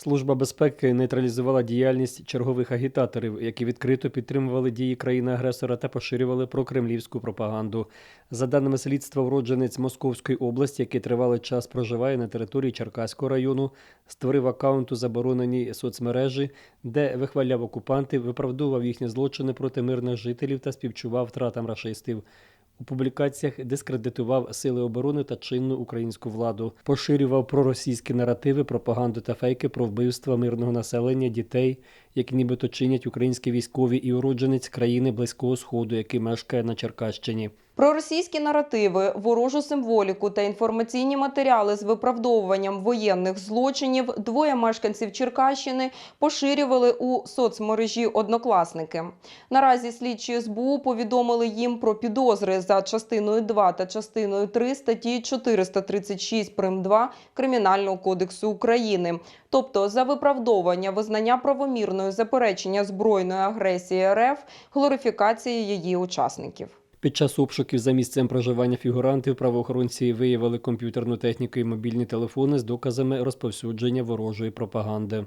Служба безпеки нейтралізувала діяльність чергових агітаторів, які відкрито підтримували дії країни-агресора та поширювали прокремлівську пропаганду. За даними слідства, уродженець Московської області, який тривалий час проживає на території Черкаського району, створив акаунт у забороненій соцмережі, де вихваляв окупантів, виправдовував їхні злочини проти мирних жителів та співчував втратам рашистів. У публікаціях дискредитував сили оборони та чинну українську владу, поширював проросійські наративи, пропаганду та фейки про вбивства мирного населення, дітей, які нібито чинять українські військові і уродженець країни Близького Сходу, який мешкає на Черкащині. Проросійські наративи, ворожу символіку та інформаційні матеріали з виправдовуванням воєнних злочинів двоє мешканців Черкащини поширювали у соцмережі однокласники. Наразі слідчі СБУ повідомили їм про підозри за частиною 2 та частиною 3 статті 436 прим. 2 Кримінального кодексу України, тобто за виправдовування визнання правомірною заперечення збройної агресії РФ, глорифікації її учасників. Під час обшуків за місцем проживання фігурантів правоохоронці виявили комп'ютерну техніку і мобільні телефони з доказами розповсюдження ворожої пропаганди.